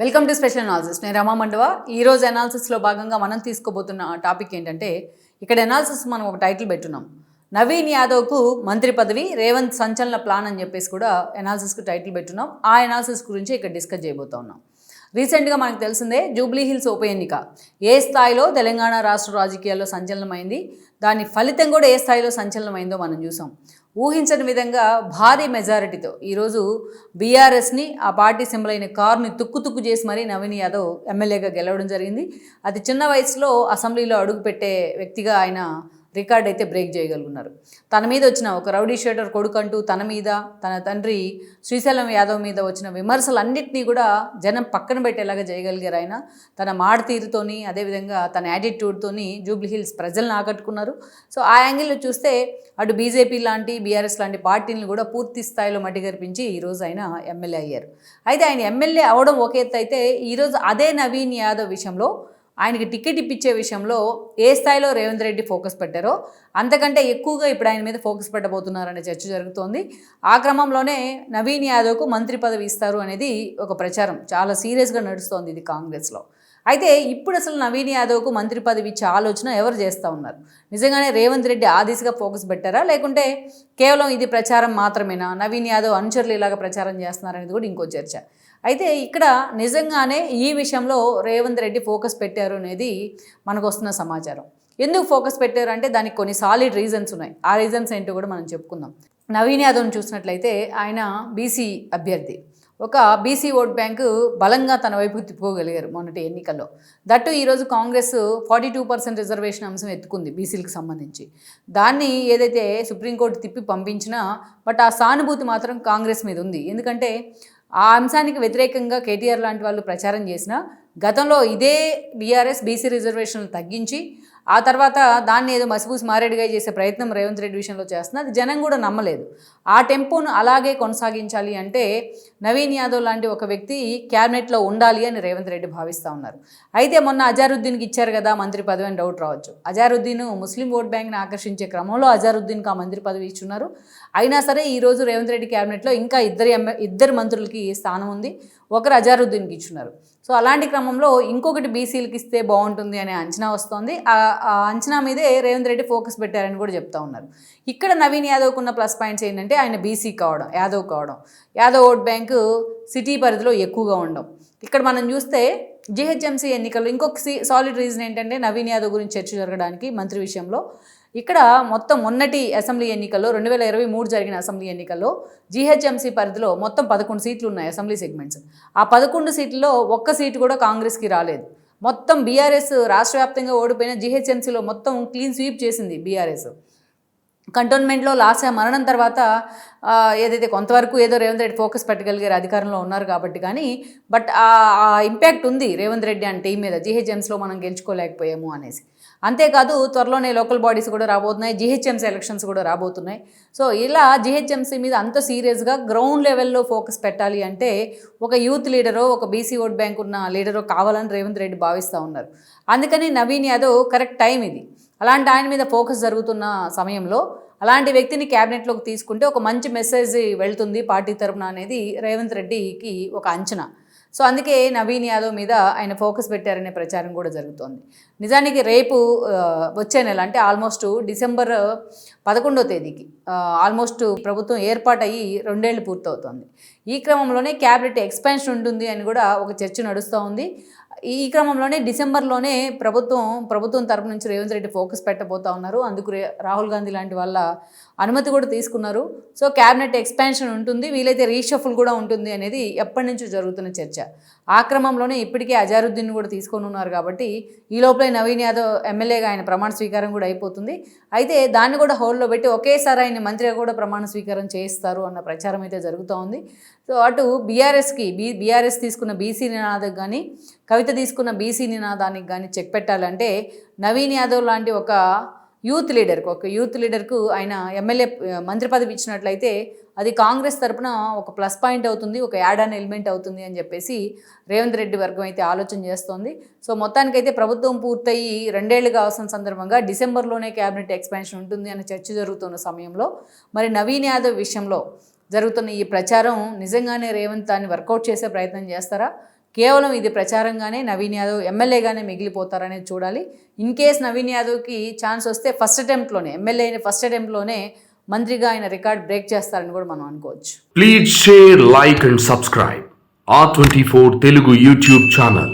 Welcome to special analysis నేను రమా మండవ. ఈ రోజు అనాలిసిస్లో భాగంగా మనం తీసుకోబోతున్న టాపిక్ ఏంటంటే ఇక్కడ అనాలిసిస్ మనం ఒక టైటిల్ పెట్టున్నాం. నవీన్ యాదవ్కు మంత్రి పదవి రేవంత్ సంచలన ప్లాన్ అని చెప్పేసి కూడా అనాలిసిస్కు టైటిల్ పెట్టున్నాం. ఆ అనాలిసిస్ గురించి ఇక్కడ డిస్కస్ చేయబోతా ఉన్నాం. రీసెంట్గా మనకు తెలిసిందే జూబ్లీ హిల్స్ ఉప ఎన్నిక. ఏ స్థాయిలో తెలంగాణ రాష్ట్ర రాజకీయాల్లో సంచలనమైంది? దాని ఫలితం కూడా ఏ స్థాయిలో సంచలనమైందో మనం చూసాం. ఊహించని విధంగా భారీ మెజారిటీతో ఈరోజు బీఆర్ఎస్ని ఆ పార్టీ సింబల్ అయిన కారుని తుక్కు తుక్కు చేసి మరీ నవీన్ యాదవ్ ఎమ్మెల్యేగా గెలవడం జరిగింది. అతి చిన్న వయసులో అసెంబ్లీలో అడుగుపెట్టే వ్యక్తిగా ఆయన రికార్డ్ అయితే బ్రేక్ చేయగలుగున్నారు. తన మీద వచ్చిన ఒక రౌడీ షేటర్ కొడుకంటూ తన మీద తన తండ్రి శ్రీశైలం యాదవ్ మీద వచ్చిన విమర్శలన్నింటినీ కూడా జనం పక్కన పెట్టేలాగా చేయగలిగారు ఆయన. తన మాట తీరుతోని అదేవిధంగా తన యాటిట్యూడ్తోని జూబ్లీ హిల్స్ ప్రజలను ఆకట్టుకున్నారు. సో ఆ యాంగిల్లో చూస్తే అటు బీజేపీ లాంటి బీఆర్ఎస్ లాంటి పార్టీలను కూడా పూర్తి స్థాయిలో మట్టిగర్పించి ఈరోజు ఆయన ఎమ్మెల్యే అయ్యారు. అయితే ఆయన ఎమ్మెల్యే అవడం ఒక ఎత్తు అయితే ఈరోజు అదే నవీన్ యాదవ్ విషయంలో ఆయనకి టికెట్ ఇప్పించే విషయంలో ఏ స్థాయిలో రేవంత్ రెడ్డి ఫోకస్ పెట్టారో అంతకంటే ఎక్కువగా ఇప్పుడు ఆయన మీద ఫోకస్ పెట్టబోతున్నారనే చర్చ జరుగుతోంది. ఆ క్రమంలోనే నవీన్ యాదవ్కు మంత్రి పదవి ఇస్తారు అనేది ఒక ప్రచారం చాలా సీరియస్గా నడుస్తోంది ఇది కాంగ్రెస్లో. అయితే ఇప్పుడు అసలు నవీన్ యాదవ్కు మంత్రి పదవి ఇచ్చే ఆలోచన ఎవరు చేస్తూ ఉన్నారు? నిజంగానే రేవంత్ రెడ్డి ఆ దిశగా ఫోకస్ పెట్టారా? లేకుంటే కేవలం ఇది ప్రచారం మాత్రమేనా? నవీన్ యాదవ్ అనుచరులు ఇలాగా ప్రచారం చేస్తున్నారనేది కూడా ఇంకో చర్చ. అయితే ఇక్కడ నిజంగానే ఈ విషయంలో రేవంత్ రెడ్డి ఫోకస్ పెట్టారు అనేది మనకు వస్తున్న సమాచారం. ఎందుకు ఫోకస్ పెట్టారు అంటే దానికి కొన్ని సాలిడ్ రీజన్స్ ఉన్నాయి. ఆ రీజన్స్ ఏంటో కూడా మనం చెప్పుకుందాం. నవీన్ యాదవ్ని చూసినట్లయితే ఆయన బీసీ అభ్యర్థి. ఒక బీసీ ఓట్ బ్యాంకు బలంగా తన వైపు తిప్పుకోగలిగారు మొన్నటి ఎన్నికల్లో. దట్టు ఈరోజు Congress forty two percent reservation అంశం ఎత్తుకుంది బీసీలకు సంబంధించి. దాన్ని ఏదైతే సుప్రీంకోర్టు తిప్పి పంపించినా బట్ ఆ సానుభూతి మాత్రం కాంగ్రెస్ మీద ఉంది. ఎందుకంటే ఆ అంశానికి వ్యతిరేకంగా కేటీఆర్ లాంటి వాళ్ళు ప్రచారం చేసిన గతంలో ఇదే బీఆర్ఎస్ బీసీ రిజర్వేషన్లు తగ్గించి ఆ తర్వాత దాన్ని ఏదో మసిపూసి మారేడుగా చేసే ప్రయత్నం రేవంత్ రెడ్డి విషయంలో చేస్తుంది అది జనం కూడా నమ్మలేదు. ఆ టెంపోను అలాగే కొనసాగించాలి అంటే నవీన్ యాదవ్ లాంటి ఒక వ్యక్తి క్యాబినెట్లో ఉండాలి అని రేవంత్ రెడ్డి భావిస్తూ ఉన్నారు. అయితే మొన్న అజారుద్దీన్కి ఇచ్చారు కదా మంత్రి పదవి అని డౌట్ రావచ్చు. అజారుద్దీన్ ముస్లిం ఓట్ బ్యాంక్ని ఆకర్షించే క్రమంలో అజారుద్దీన్కి ఆ మంత్రి పదవి ఇచ్చున్నారు. అయినా సరే ఈరోజు రేవంత్ రెడ్డి క్యాబినెట్లో ఇంకా ఇద్దరు ఎమ్మె ఇద్దరు మంత్రులకి స్థానం ఉంది ఒకరు అజారుద్దీన్కి ఇచ్చున్నారు. సో అలాంటి క్రమంలో ఇంకొకటి బీసీలకి ఇస్తే బాగుంటుంది అనే అంచనా వస్తోంది. ఆ అంచనా మీదే రేవంత్ రెడ్డి ఫోకస్ పెట్టారని కూడా చెప్తా ఉన్నారు. ఇక్కడ నవీన్ యాదవ్కు ఉన్న ప్లస్ పాయింట్స్ ఏంటంటే ఆయన బీసీ కావడం యాదవ్ కావడం. యాదవ్ ఓట్ బ్యాంకు సిటీ పరిధిలో ఎక్కువగా ఉండడం. ఇక్కడ మనం చూస్తే జిహెచ్ఎంసీ ఎన్నికల్లో ఇంకొక సి సాలిడ్ రీజన్ ఏంటంటే నవీన్ యాదవ్ గురించి చర్చ జరగడానికి మంత్రి విషయంలో ఇక్కడ మొత్తం మొన్నటి అసెంబ్లీ ఎన్నికల్లో రెండు వేల ఇరవై మూడు జరిగిన అసెంబ్లీ ఎన్నికల్లో జీహెచ్ఎంసీ పరిధిలో మొత్తం పదకొండు సీట్లు ఉన్నాయి అసెంబ్లీ సెగ్మెంట్స్. ఆ పదకొండు సీట్లలో ఒక్క సీటు కూడా కాంగ్రెస్కి రాలేదు. మొత్తం బీఆర్ఎస్ రాష్ట్ర వ్యాప్తంగా ఓడిపోయిన జీహెచ్ఎంసీలో మొత్తం క్లీన్ స్వీప్ చేసింది బీఆర్ఎస్ కంటోన్మెంట్లో లాస్ట్ మరణం తర్వాత ఏదైతే కొంతవరకు ఏదో రేవంత్ రెడ్డి ఫోకస్ పెట్టగలిగారు అధికారంలో ఉన్నారు కాబట్టి కానీ బట్ ఆ ఇంపాక్ట్ ఉంది రేవంత్ రెడ్డి అంటే టీం మీద. జీహెచ్ఎంస్లో మనం గెలుచుకోలేకపోయాము అనేసి. అంతేకాదు త్వరలోనే లోకల్ బాడీస్ కూడా రాబోతున్నాయి జీహెచ్ఎంసీ ఎలక్షన్స్ కూడా రాబోతున్నాయి. సో ఇలా జీహెచ్ఎంసీ మీద అంత సీరియస్గా గ్రౌండ్ లెవెల్లో ఫోకస్ పెట్టాలి అంటే ఒక యూత్ లీడరో ఒక బీసీ ఓట్ బ్యాంక్ ఉన్న లీడరో కావాలని రేవంత్ రెడ్డి భావిస్తూ ఉన్నారు. అందుకని నవీన్ యాదవ్ కరెక్ట్ టైం ఇది. అలాంటి ఆయన మీద ఫోకస్ జరుగుతున్న సమయంలో అలాంటి వ్యక్తిని క్యాబినెట్లోకి తీసుకుంటే ఒక మంచి మెసేజ్ వెళ్తుంది పార్టీ తరపున అనేది రేవంత్ రెడ్డికి ఒక అంచనా. సో అందుకే నవీన్ యాదవ్ మీద ఆయన ఫోకస్ పెట్టారనే ప్రచారం కూడా జరుగుతోంది. నిజానికి రేపు వచ్చే నెల అంటే ఆల్మోస్ట్ డిసెంబర్ పదకొండో తేదీకి ఆల్మోస్ట్ ప్రభుత్వం ఏర్పాటయ్యి రెండేళ్ళు పూర్తవుతోంది. ఈ క్రమంలోనే క్యాబినెట్ ఎక్స్పాన్షన్ ఉంటుంది అని కూడా ఒక చర్చ నడుస్తూ ఉంది ఈ క్రమంలోనే డిసెంబర్లోనే ప్రభుత్వం ప్రభుత్వం తరపు నుంచి రేవంత్ రెడ్డి ఫోకస్ పెట్టబోతా ఉన్నారు. అందుకు రాహుల్ గాంధీ లాంటి వాళ్ళ అనుమతి కూడా తీసుకున్నారు. సో క్యాబినెట్ ఎక్స్పాన్షన్ ఉంటుంది వీలైతే రీషఫుల్ కూడా ఉంటుంది అనేది ఎప్పటి నుంచో జరుగుతున్న చర్చ. ఆ క్రమంలోనే ఇప్పటికే అజారుద్దీన్ కూడా తీసుకొని ఉన్నారు కాబట్టి ఈ లోపలే నవీన్ యాదవ్ ఎమ్మెల్యేగా ఆయన ప్రమాణ స్వీకారం కూడా అయిపోతుంది. అయితే దాన్ని కూడా హోల్డ్లో పెట్టి ఒకేసారి ఆయన మంత్రిగా కూడా ప్రమాణ స్వీకారం చేయిస్తారు అన్న ప్రచారం అయితే జరుగుతూ ఉంది. సో అటు బీఆర్ఎస్కి బీ బీఆర్ఎస్ తీసుకున్న బీసీ నినాదకు కానీ కవిత తీసుకున్న బీసీ నినాదానికి కానీ చెక్ పెట్టాలంటే నవీన్ యాదవ్ లాంటి ఒక యూత్ లీడర్కు ఒక యూత్ లీడర్కు ఆయన ఎమ్మెల్యే మంత్రి పదవి ఇచ్చినట్లయితే అది కాంగ్రెస్ తరపున ఒక ప్లస్ పాయింట్ అవుతుంది ఒక యాడ్ ఎలిమెంట్ అవుతుంది అని చెప్పేసి రేవంత్ రెడ్డి వర్గం అయితే ఆలోచన చేస్తోంది. సో మొత్తానికైతే ప్రభుత్వం పూర్తయి రెండేళ్ళుగా అవసరం సందర్భంగా డిసెంబర్లోనే క్యాబినెట్ ఎక్స్పాన్షన్ ఉంటుంది అనే చర్చ జరుగుతున్న సమయంలో మరి నవీన్ యాదవ్ విషయంలో జరుగుతున్న ఈ ప్రచారం నిజంగానే రేవంత్ దాన్ని వర్కౌట్ చేసే ప్రయత్నం చేస్తారా? కేవలం ఇది ప్రచారంగానే నవీన్ యాదవ్ ఎమ్మెల్యేగానే మిగిలిపోతారనేది చూడాలి. ఇన్ కేస్ నవీన్ యాదవ్కి ఛాన్స్ వస్తే ఫస్ట్ అటెంప్ట్లోనే ఎమ్మెల్యే అయిన ఫస్ట్ అటెంప్ట్లోనే మంత్రిగా ఆయన రికార్డ్ బ్రేక్ చేస్తారని కూడా మనం అనుకోవచ్చు. Please share like and subscribe ఆ twenty four Telugu YouTube channel